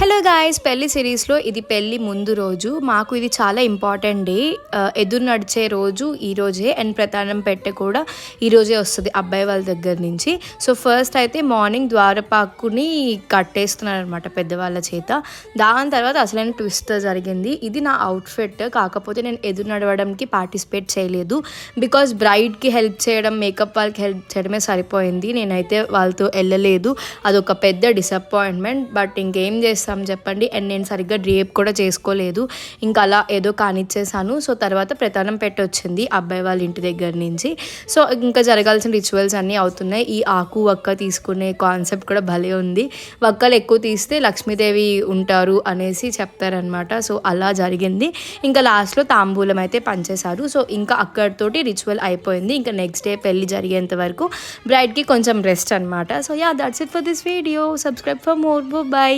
Hello guys పెళ్ళి సిరీస్లో ఇది పెళ్ళి ముందు రోజు. మాకు ఇది చాలా ఇంపార్టెంట్ డే ఎదురు నడిచే రోజు ఈ రోజే. అండ్ ప్రధానం పెట్టె కూడా ఈ రోజే వస్తుంది అబ్బాయి వాళ్ళ దగ్గర నుంచి. సో ఫస్ట్ అయితే మార్నింగ్ ద్వారపాకుని కట్టేస్తున్నారు అనమాట పెద్దవాళ్ళ చేత. దాని తర్వాత అసలైన ట్విస్ట్ జరిగింది. ఇది నా అవుట్ఫిట్ కాకపోతే నేను ఎదురు నడవడానికి పార్టిసిపేట్ చేయలేదు. బికాజ్ బ్రైడ్కి హెల్ప్ చేయడం మేకప్ వాళ్ళకి హెల్ప్ చేయడమే సరిపోయింది. నేనైతే వాళ్ళతో వెళ్ళలేదు. అదొక పెద్ద డిసప్పాయింట్మెంట్ బట్ ఇంకేం చేస్తాను చేస్తాం చెప్పండి. అండ్ నేను సరిగ్గా డ్రేప్ కూడా చేసుకోలేదు. ఇంకా అలా ఏదో కానిచ్చేసాను సో తర్వాత ప్రధానం పెట్టొచ్చింది అబ్బాయి వాళ్ళ ఇంటి దగ్గర నుంచి. సో ఇంకా జరగాల్సిన రిచువల్స్ అన్నీ అవుతున్నాయి. ఈ ఆకు వక్క తీసుకునే కాన్సెప్ట్ కూడా భలే ఉంది. వక్కలు ఎక్కువ తీస్తే లక్ష్మీదేవి ఉంటారు అనేసి చెప్తారనమాట సో అలా జరిగింది. ఇంకా లాస్ట్లో తాంబూలం అయితే పంచేశారు. సో ఇంకా అక్కడితోటి రిచువల్ అయిపోయింది. ఇంకా నెక్స్ట్ డే పెళ్ళి జరిగేంత వరకు బ్రైడ్కి కొంచెం రెస్ట్ అనమాట so yeah that's it for this video subscribe for more bye